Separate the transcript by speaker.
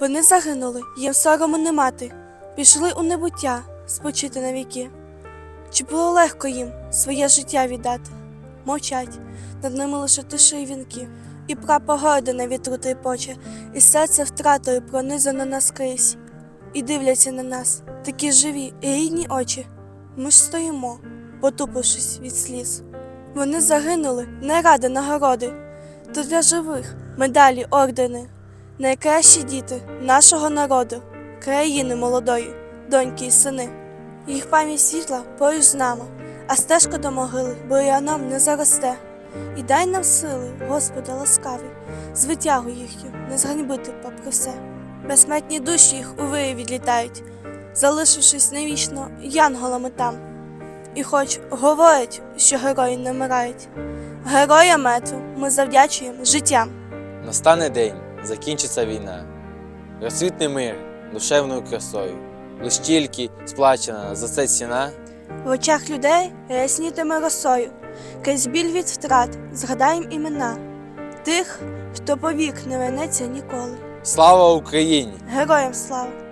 Speaker 1: Вони загинули, їм сорому не мати, пішли у небуття спочити на віки. Чи було легко їм своє життя віддати? Мовчать, над ними лише тиші й вінки, і прапор гордо на вітру трепоче, і серце втратою пронизано наскрізь. І дивляться на нас такі живі і рідні очі. Ми ж стоїмо, потупившись від сліз. Вони загинули не ради нагороди, то для живих медалі, ордени, найкращі діти нашого народу, країни молодої, доньки й сини. Їх пам'ять світла поруч з нами, а стежка до могили бур'яном не заросте. І дай нам сили, Господи ласкавий, звитягу їхню не зганьбити попри все. Безсмертні душі їх у вирі відлітають, залишившись навічно янголами там. І хоч говорять, що герої не вмирають, героям мету ми завдячуємо життям.
Speaker 2: Настане день, закінчиться війна. Розцвітне мир душевною красою. Лиш тільки сплачена за це ціна.
Speaker 1: В очах людей ряснітиме росою, крізь біль від втрат згадаєм імена тих, хто повік не минеться ніколи.
Speaker 2: Слава Україні!
Speaker 1: Героям слава!